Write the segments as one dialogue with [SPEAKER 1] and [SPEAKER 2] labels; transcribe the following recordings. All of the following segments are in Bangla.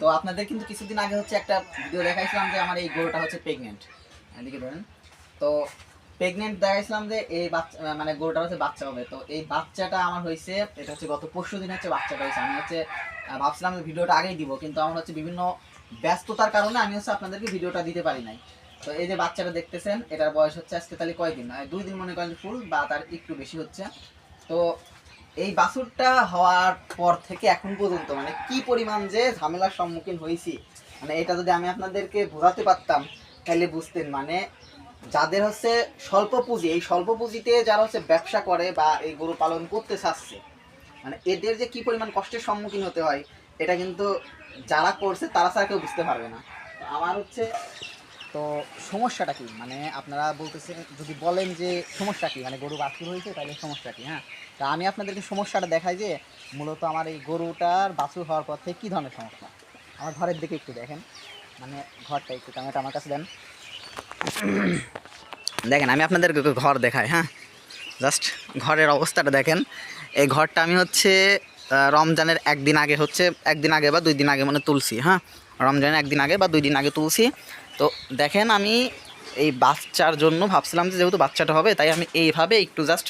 [SPEAKER 1] তো আপনাদের কিন্তু কিছুদিন আগে হচ্ছে একটা ভিডিও দেখাইছিলাম যে আমার এই গরুটা হচ্ছে প্রেগনেন্ট এদিকে ধরেন। তো প্রেগনেন্ট দেখাইছিলাম যে এই বাচ্চা মানে গরুটা হচ্ছে বাচ্চা হবে। তো এই বাচ্চাটা আমার হয়েছে এটা হচ্ছে গত পরশু দিন হচ্ছে বাচ্চাটা হয়েছে। আমি হচ্ছে ভাবছিলাম যে ভিডিওটা আগেই দিব কিন্তু আমার হচ্ছে বিভিন্ন ব্যস্ততার কারণে আমি হচ্ছে আপনাদেরকে ভিডিওটা দিতে পারি নাই। তো এই যে বাচ্চাটা দেখতেছেন এটার বয়স হচ্ছে আজকে তাহলে কয়দিন? আহ, দুই দিন মনে করেন ফুল বা তার একটু বেশি হচ্ছে। তো এই বাছুরটা হওয়ার পর থেকে এখন পর্যন্ত মানে কি পরিমাণ যে ঝামেলার সম্মুখীন হয়েছি মানে এটা যদি আমি আপনাদেরকে বোঝাতে পারতাম, তাহলে বুঝতেন মানে যাদের হচ্ছে স্বল্প পুঁজি, এই স্বল্প পুঁজিতে যারা হচ্ছে ব্যবসা করে বা এই গরু পালন করতে চাচ্ছে মানে এদের যে কি পরিমাণ কষ্টের সম্মুখীন হতে হয়, এটা কিন্তু যারা করছে তারা ছাড়া কেউ বুঝতে পারবে না। আমার হচ্ছে তো সমস্যাটা কি? মানে আপনারা বলতেছেন, যদি বলেন যে সমস্যা কি? মানে গরু বাছুর হয়েছে, তাহলে সমস্যা কি হ্যাঁ? তা আমি আপনাদেরকে সমস্যাটা দেখাই যে মূলত আমার এই গরুটার বাছুর হওয়ার পর থেকে কী ধরনের সমস্যা? আমার ঘরের দিকে একটু দেখেন। মানে ঘরটা একটু ক্যামেরাটা আমার কাছে দেন। দেখেন, আমি আপনাদেরকে ঘর দেখাই হ্যাঁ? জাস্ট ঘরের অবস্থাটা দেখেন। এই ঘরটা আমি হচ্ছে রমজানের একদিন আগে হচ্ছে, একদিন আগে বা দুই দিন আগে মানে তুলছি হ্যাঁ? রমজানের একদিন আগে বা দুই দিন আগে তুলছি। তো দেখেন আমি এই বাচ্চার জন্য ভাবছিলাম যে যেহেতু বাচ্চাটা হবে, তাই আমি এইভাবে একটু জাস্ট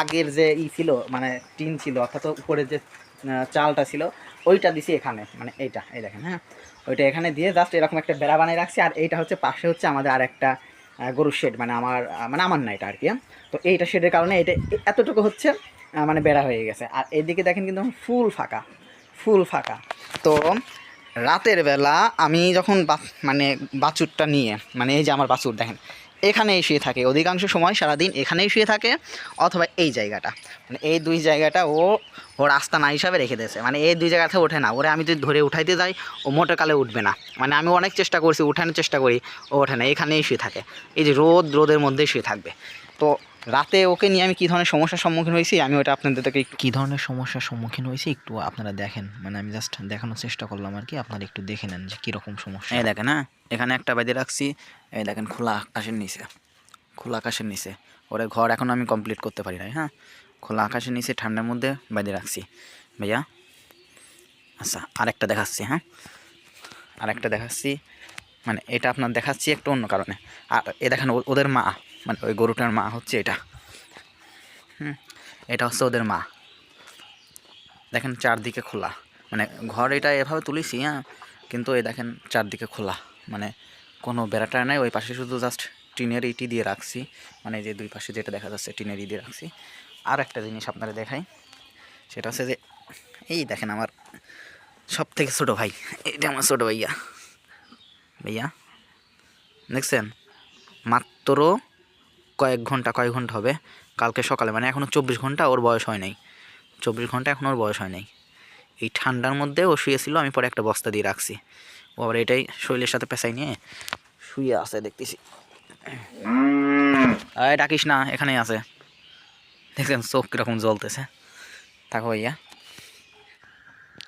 [SPEAKER 1] আগের যে ই ছিল মানে টিন ছিল, অর্থাৎ উপরে যে চালটা ছিল, ওইটা দিছি এখানে মানে এইটা, এই দেখেন হ্যাঁ? ওইটা এখানে দিয়ে জাস্ট এরকম একটা বেড়া বানিয়ে রাখছি, আর এইটা হচ্ছে পাশে হচ্ছে আমাদের আর একটা গরুর শেড মানে আমার মানে আমার না এটা আর কি হ্যাঁ? তো এইটা শেডের কারণে এটা এতটুকু হচ্ছে মানে বেড়া হয়ে গেছে। আর এদিকে দেখেন কিন্তু ফুল ফাঁকা ফুল ফাঁকা। তো রাতের বেলা আমি যখন মানে বাছুরটা নিয়ে মানে এই যে আমার বাছুর দেখেন, এখানেই শুয়ে থাকে। অধিকাংশ সময় সারাদিন এখানেই শুয়ে থাকে অথবা এই জায়গাটা। মানে এই দুই জায়গাটা ও ও রাস্তা না হিসাবে রেখে দিয়েছে। মানে এই দুই জায়গাতে ওঠে না। ওরে আমি যদি ধরে উঠাইতে যাই, ও মোটে কালে উঠবে না। মানে আমি অনেক চেষ্টা করছি, উঠানোর চেষ্টা করি, ও ওঠে না। এখানেই শুয়ে থাকে। এই যে রোদ, রোদের মধ্যেই শুয়ে থাকবে। তো রাতে ওকে নিয়ে আমি কী ধরনের সমস্যার সম্মুখীন হয়েছি? আমি ওটা আপনাদেরকে
[SPEAKER 2] কী ধরনের সমস্যার সম্মুখীন হয়েছি একটু আপনারা দেখেন। মানে আমি জাস্ট দেখানোর চেষ্টা করলাম আর কি আপনারা একটু দেখে নেন যে কীরকম সমস্যা।
[SPEAKER 1] এই দেখেন হ্যাঁ? এখানে একটা বেঁধে রাখছি। এই দেখেন খোলা আকাশের নিচে। খোলা আকাশের নিচে। ওরে ঘর এখন আমি কমপ্লিট করতে পারি নাই হ্যাঁ? খোলা আকাশের নিচে ঠান্ডার মধ্যে বেঁধে রাখছি। ভাইয়া? আচ্ছা আরেকটা দেখাচ্ছি হ্যাঁ? আরেকটা দেখাচ্ছি। মানে এটা আপনার দেখাচ্ছি একটু অন্য কারণে। আর এ দেখেন ও- ওদের মা মানে ওই গরুটার মা হচ্ছে এটা। হুম, এটা হচ্ছে ওদের মা। দেখেন চারদিকে খোলা। মানে ঘর এটা এভাবে তুলেছি হ্যাঁ কিন্তু এই দেখেন চারদিকে খোলা। মানে কোনো বেড়াটা নাই, ওই পাশে শুধু জাস্ট টিনের ইটি দিয়ে রাখছি। মানে যে দুই পাশে যেটা দেখা যাচ্ছে টিনের ই দিয়ে রাখছি। আর একটা জিনিস আপনারা দেখাই, সেটা হচ্ছে যে এই দেখেন আমার সব থেকে ছোটো ভাই, এটা আমার ছোটো ভাইয়া। ভাইয়া, দেখছেন? মাত্র কয়েক ঘণ্টা কয়েক ঘণ্টা হবে। কালকে সকালে মানে এখনও চব্বিশ ঘণ্টা ওর বয়স হয় নাই। চব্বিশ ঘণ্টা এখন ওর বয়স হয় নাই। এই ঠান্ডার মধ্যে ও শুয়েছিল, আমি পরে একটা বস্তা দিয়ে রাখছি। ও আবার এটাই শরীরের সাথে পেঁচাই নিয়ে শুয়ে আছে, দেখতেছি। ডাকিস না, এখানেই আছে। দেখছেন চোখ কীরকম জ্বলতেছে। থাকো ভাইয়া।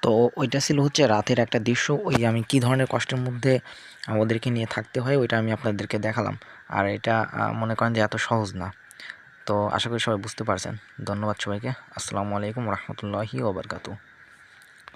[SPEAKER 2] তো ওইটা ছিল হচ্ছে রাতের একটা দৃশ্য। ওই আমি কি ধরনের কষ্টের মধ্যে আমাদেরকে নিয়ে থাকতে হয়, ওইটা আমি আপনাদেরকে দেখালাম। আর এটা মনে করেন যে এত সহজ না। তো আশা করি সবাই বুঝতে পারছেন। ধন্যবাদ সবাইকে। আসসালামু আলাইকুম রহমতুল্লাহি ওবরকাতু